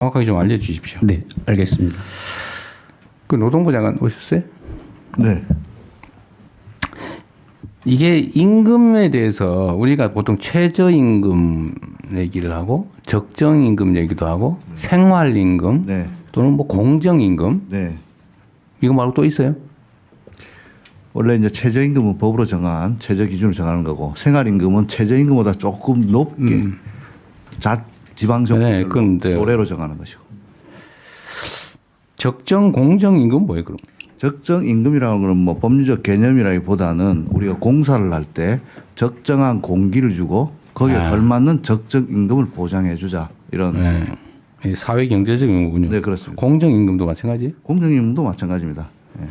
정확하게 좀 알려주십시오. 네, 알겠습니다. 그 노동부 장관 오셨어요? 네. 이게 임금에 대해서 우리가 보통 최저임금 얘기를 하고 적정임금 얘기도 하고 생활임금 네. 또는 뭐 공정임금 네. 이거 말고 또 있어요? 원래 이제 최저임금은 법으로 정한 최저 기준을 정하는 거고 생활임금은 최저임금보다 조금 높게 자 지방 네, 정부별로 그건 이제- 조례로 정하는 것이고 적정 공정 임금 뭐예요 그럼? 적정 임금이라는 거는 뭐 법률적 개념이라기보다는 우리가 공사를 할 때 적정한 공기를 주고 거기에 아. 걸맞는 적정 임금을 보장해 주자 이런 네. 네. 사회 경제적인 거군요. 그렇습니다. 공정 임금도 마찬가지. 공정 임금도 마찬가지입니다. 예.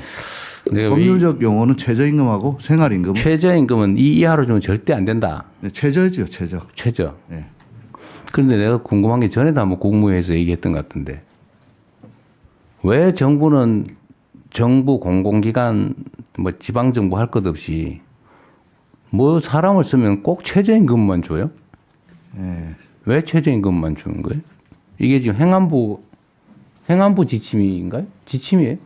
내가 왜 법률적 용어는 최저임금하고 생활임금은 최저임금은 이 이하로 주면 절대 안 된다. 네, 최저지요 최저. 최저. 예. 그런데 내가 궁금한 게 전에도 한번 국무회에서 얘기했던 것 같은데 왜 정부는 정부 공공기관 뭐 지방정부 할 것 없이 뭐 사람을 쓰면 꼭 최저임금만 줘요? 예. 왜 최저임금만 주는 거예요? 이게 지금 행안부 행안부 지침인가요? 지침이에요?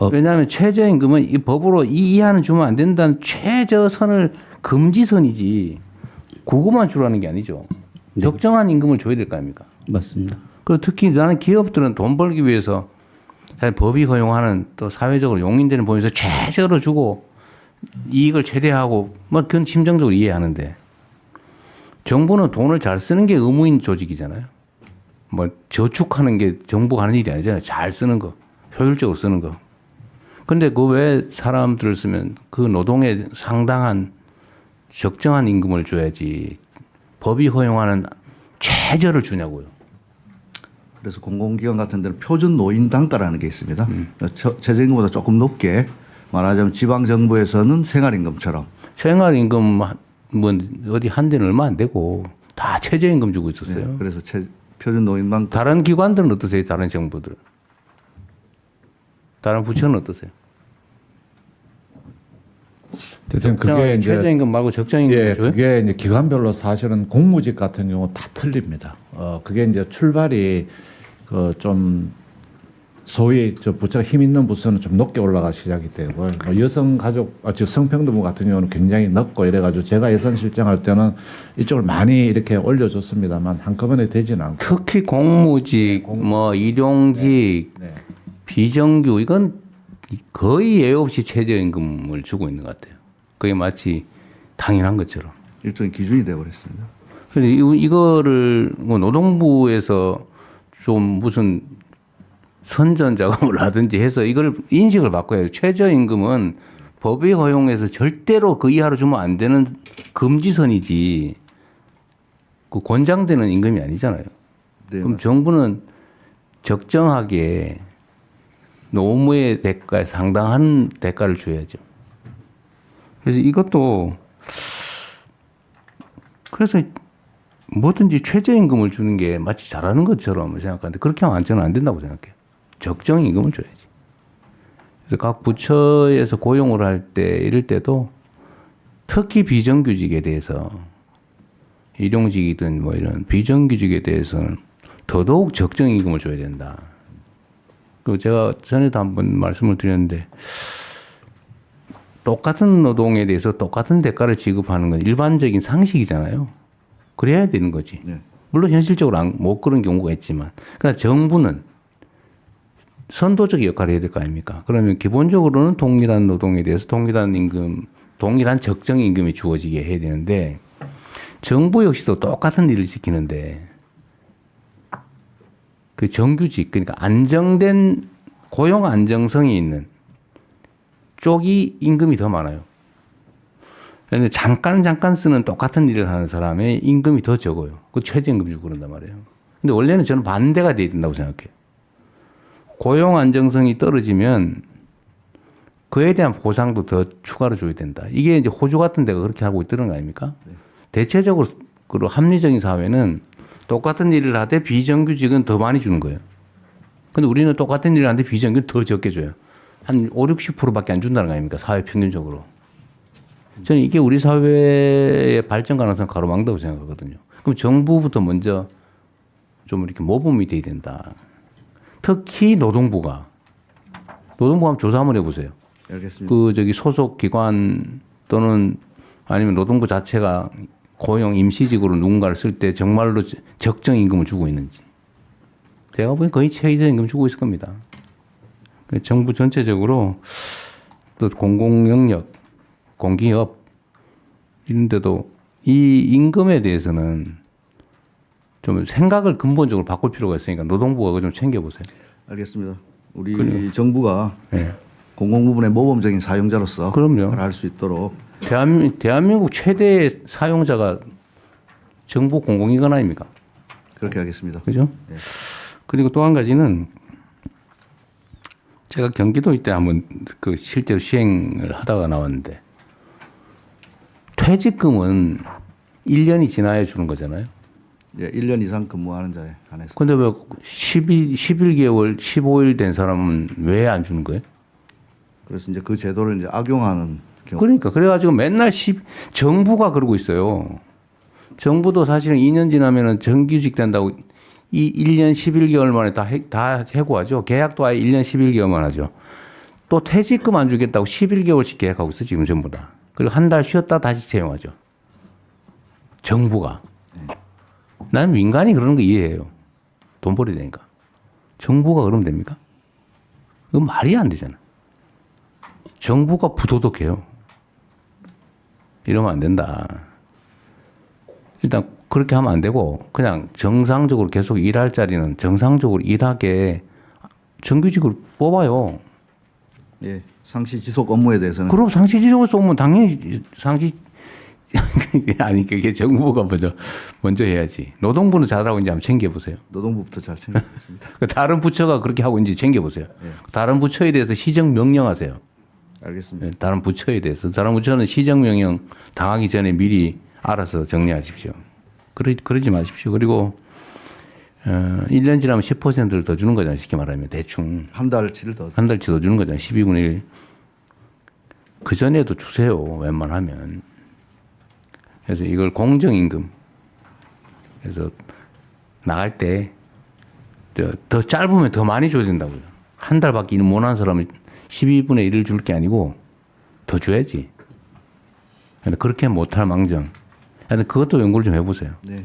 어. 왜냐하면 최저임금은 이 법으로 이 이하는 주면 안 된다는 최저선을 금지선이지 그거만 주라는 게 아니죠. 적정한 임금을 줘야 될 거 아닙니까? 맞습니다. 그리고 특히 나는 기업들은 돈 벌기 위해서 사실 법이 허용하는 또 사회적으로 용인되는 법에서 최저로 주고 이익을 최대하고 뭐 그건 심정적으로 이해하는데 정부는 돈을 잘 쓰는 게 의무인 조직이잖아요. 뭐 저축하는 게 정부가 하는 일이 아니잖아요. 잘 쓰는 거, 효율적으로 쓰는 거. 근데 그외 사람들을 쓰면 그 노동에 상당한 적정한 임금을 줘야지 법이 허용하는 최저를 주냐고요. 그래서 공공기관 같은 데는 표준 노인 단가라는 게 있습니다. 저- 최저임금보다 조금 높게 말하자면 지방 정부에서는 생활임금처럼 생활임금 뭐 어디 한 대는 얼마 안 되고 다 최저임금 주고 있었어요. 네, 그래서 최, 표준 노인 단가 다른 기관들은 어떠세요? 다른 정부들? 다른 부처는 어떠세요? 적정- 그게 이제 최저임금 말고 적정임금 예? 그게 이제 기관별로 사실은 공무직 같은 경우 다 틀립니다. 어, 그게 이제 출발이 그좀 소위 저 부처가 힘 있는 부서는 좀 높게 올라가 시작이 되고 뭐 여성 가족 아, 즉 성평등부 같은 경우는 굉장히 높고 이래가지고 제가 예산 실정할 때는 이쪽을 많이 이렇게 올려줬습니다만 한꺼번에 되지는 않고 특히 공무직, 뭐 일용직, 네. 비정규 이건 거의 예외 없이 최저임금을 주고 있는 것 같아요. 그게 마치 당연한 것처럼. 일종의 기준이 되어버렸습니다. 그래서 이- 이거를 뭐 노동부에서 좀 무슨 선전 작업을 하든지 해서 이걸 인식을 바꿔야 해요. 최저임금은 법이 허용해서 절대로 그 이하로 주면 안 되는 금지선이지 그 권장되는 임금이 아니잖아요. 네, 그럼 정부는 적정하게 노무의 대가에 상당한 대가를 줘야죠. 그래서 이것도 그래서 뭐든지 최저임금을 주는 게 마치 잘하는 것처럼 생각하는데 그렇게 하면 저는 안 된다고 생각해요. 적정 임금을 줘야지. 그래서 각 부처에서 고용을 할 때 이럴 때도 특히 비정규직에 대해서 일용직이든 뭐 이런 비정규직에 대해서는 더더욱 적정 임금을 줘야 된다. 그리고 제가 전에도 한번 말씀을 드렸는데 똑같은 노동에 대해서 똑같은 대가를 지급하는 건 일반적인 상식이잖아요. 그래야 되는 거지. 네. 물론 현실적으로 안, 못 그런 경우가 있지만, 그러나 정부는 선도적 역할을 해야 될 거 아닙니까? 그러면 기본적으로는 동일한 노동에 대해서 동일한 임금, 동일한 적정 임금이 주어지게 해야 되는데, 정부 역시도 똑같은 일을 지키는데, 그 정규직, 그러니까 안정된 고용 안정성이 있는 쪽이 임금이 더 많아요. 그런데 잠깐 잠깐 쓰는 똑같은 일을 하는 사람의 임금이 더 적어요. 그 최저임금 주고 그런단 말이에요. 근데 원래는 저는 반대가 돼야 된다고 생각해요. 고용 안정성이 떨어지면 그에 대한 보상도 더 추가로 줘야 된다. 이게 이제 호주 같은 데가 그렇게 하고 있다는 거 아닙니까? 대체적으로 그 합리적인 사회는 똑같은 일을 하되 비정규직은 더 많이 주는 거예요. 근데 우리는 똑같은 일을 하는데 비정규는 더 적게 줘요. 한 5, 60%밖에 안 준다는 거 아닙니까? 사회 평균적으로. 저는 이게 우리 사회의 발전 가능성 가로막는다고 생각하거든요. 그럼 정부부터 먼저 좀 이렇게 모범이 돼야 된다. 특히 노동부가 노동부 한번 조사 한번 해보세요. 알겠습니다. 그 저기 소속 기관 또는 아니면 노동부 자체가 고용 임시직으로 누군가를 쓸 때 정말로 적정 임금을 주고 있는지 제가 보기엔 거의 최저 임금 주고 있을 겁니다. 그 정부 전체적으로 또 공공 영역, 공기업 이런데도 이 임금에 대해서는 좀 생각을 근본적으로 바꿀 필요가 있으니까 노동부가 좀 챙겨보세요. 알겠습니다. 우리 정부가 네. 공공 부분의 모범적인 사용자로서 그럼요. 할 수 있도록 대한, 대한민국 최대 사용자가 정부 공공기관 아닙니까? 그렇게 하겠습니다. 그죠? 네. 그리고 또 한 가지는 제가 경기도 이때 한번 그 실제로 시행을 하다가 나왔는데 퇴직금은 1년이 지나야 주는 거잖아요. 예, 1년 이상 근무하는 자에 한해서 근데 왜 11, 11개월, 15일 된 사람은 왜 안 주는 거예요? 그래서 이제 그 제도를 이제 악용하는 경우 그러니까 그래가지고 맨날 시, 정부가 그러고 있어요. 정부도 사실은 2년 지나면은 정규직 된다고 이 1년 11개월 만에 다, 해, 다 해고하죠. 계약도 아예 1년 11개월만 하죠. 또 퇴직금 안 주겠다고 11개월씩 계약하고 있어 지금 전부 다. 그리고 한 달 쉬었다 다시 채용하죠. 정부가. 나는 민간이 그러는 거 이해해요. 돈 벌어야 되니까. 정부가 그러면 됩니까? 그건 말이 안 되잖아. 정부가 부도덕해요. 이러면 안 된다. 일단 그렇게 하면 안 되고 그냥 정상적으로 계속 일할 자리는 정상적으로 일하게 정규직으로 뽑아요. 예, 상시 지속 업무에 대해서는 그럼 상시지적으로 쏘면 당연히 상시 아니 그게 정부가 먼저 먼저 해야지. 노동부는 잘하고 이제 한번 챙겨 보세요. 노동부부터 잘 챙기겠습니다. 그 다른 부처가 그렇게 하고 있는지 챙겨 보세요. 예. 다른 부처에 대해서 시정 명령하세요. 알겠습니다. 예, 다른 부처에 대해서 다른 부처는 시정 명령 당하기 전에 미리 알아서 정리하십시오. 그러, 그러지 마십시오. 그리고 어, 1년 지나면 10%를 더 주는 거잖아요. 쉽게 말하면 대충 한 달치를 더 한 달치 더 주는 거잖아요. 12분의 1. 그 전에도 주세요. 웬만하면. 그래서 이걸 공정임금. 그래서 나갈 때 더 짧으면 더 많이 줘야 된다고요. 한 달밖에 일 못한 사람은 12분의 1을 줄 게 아니고 더 줘야지. 그렇게 못할 망정. 그것도 연구를 좀 해보세요. 네,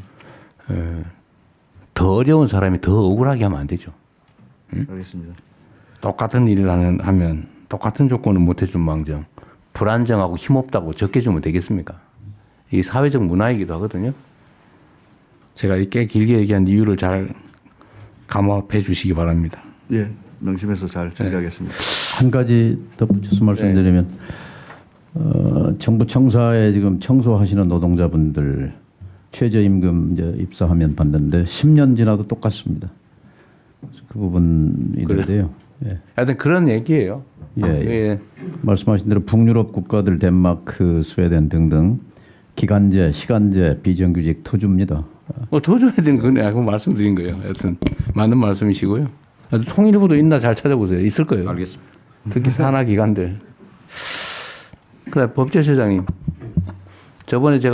더 어려운 사람이 더 억울하게 하면 안 되죠. 알겠습니다. 똑같은 일을 하는, 하면 똑같은 조건을 못 해준 망정, 불안정하고 힘없다고 적게 주면 되겠습니까? 이 사회적 문화이기도 하거든요. 제가 꽤 길게 얘기한 이유를 잘 감압해 주시기 바랍니다. 예, 명심해서 잘 준비하겠습니다. 한 가지 덧붙여서 말씀드리면 어, 정부 청사에 지금 청소하시는 노동자분들 최저임금 이제 입사하면 받는데 10년 지나도 똑같습니다. 그. 있는데요. 예. 하여튼 그런 얘기예요. 예, 예. 예. 말씀하신 대로 북유럽 국가들 덴마크, 스웨덴 등등 기간제, 시간제, 비정규직 터줍니다. 뭐더 줘야 되는 거네. 그 말씀드린 거예요. 하여튼 맞는 말씀이시고요. 통일부도 있나 잘 찾아보세요. 있을 거예요. 알겠습니다. 특히 산하 기관들. 그래 법제처장님. 저번에 제가